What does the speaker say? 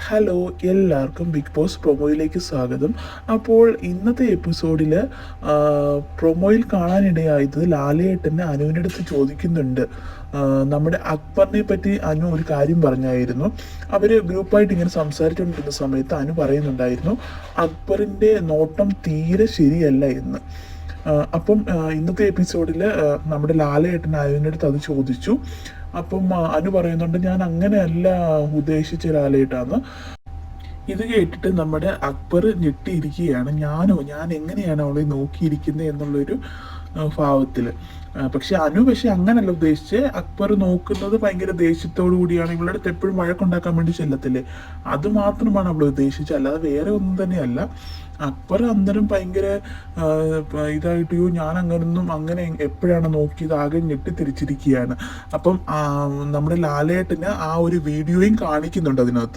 Hello എല്ലാവർക്കും big boss പ്രൊമോയിലേക്ക് സ്വാഗതം. അപ്പോൾ ഇന്നത്തെ എപ്പിസോഡിൽ പ്രൊമോയിൽ കാണാനിടയായത് ലാലേട്ടന് അനുവിന്റെ അടുത്ത് ചോദിക്കുന്നുണ്ട്. നമ്മുടെ അക്ബറിനെ പറ്റി അനു ഒരു കാര്യം പറഞ്ഞായിരുന്നു. അവർ ഗ്രൂപ്പായിട്ട് ഇങ്ങനെ സംസാരിച്ചുകൊണ്ടിരുന്ന സമയത്ത് അനു പറയുന്നുണ്ടായിരുന്നു അക്ബറിന്റെ നോട്ടം തീരെ ശരിയല്ല എന്ന്. അപ്പം ഇന്നത്തെ എപ്പിസോഡിൽ നമ്മുടെ ലാലേട്ടൻ അനുവിന്റെ അടുത്ത് അത് ചോദിച്ചു. അപ്പം അനു പറയുന്നുണ്ട് ഞാൻ അങ്ങനെയല്ല ഉദ്ദേശിച്ച ലാലേട്ടാന്ന് ഇത് കേട്ടിട്ട് നമ്മുടെ അക്ബർ ഞെട്ടിയിരിക്കുകയാണ്. ഞാനോ ഞാൻ എങ്ങനെയാണ് അവളെ നോക്കിയിരിക്കുന്നത് എന്നുള്ളൊരു ആ, പക്ഷെ അനു പക്ഷെ അങ്ങനല്ല ഉദ്ദേശിച്ച്. അക്ബർ നോക്കുന്നത് ഭയങ്കര ദേഷ്യത്തോടു കൂടിയാണ്. ഇവളുടെ അടുത്ത് എപ്പോഴും വഴക്കുണ്ടാക്കാൻ വേണ്ടി ചെല്ലത്തില്ലേ? അത് മാത്രമാണ് അവൾ ഉദ്ദേശിച്ചത്. അല്ലാതെ വേറെ ഒന്നും തന്നെയല്ല. അക്ബർ അന്നേരം ഭയങ്കര ഇതായിട്ട് യോ ഞാൻ അങ്ങനൊന്നും അങ്ങനെ എപ്പോഴാണ് നോക്കിയത്? ആകെ ഞെട്ടിത്തിരിച്ചിരിക്കുകയാണ്. അപ്പം നമ്മുടെ ലാലേട്ടന് ആ ഒരു വീഡിയോയും കാണിക്കുന്നുണ്ട് അതിനകത്ത്.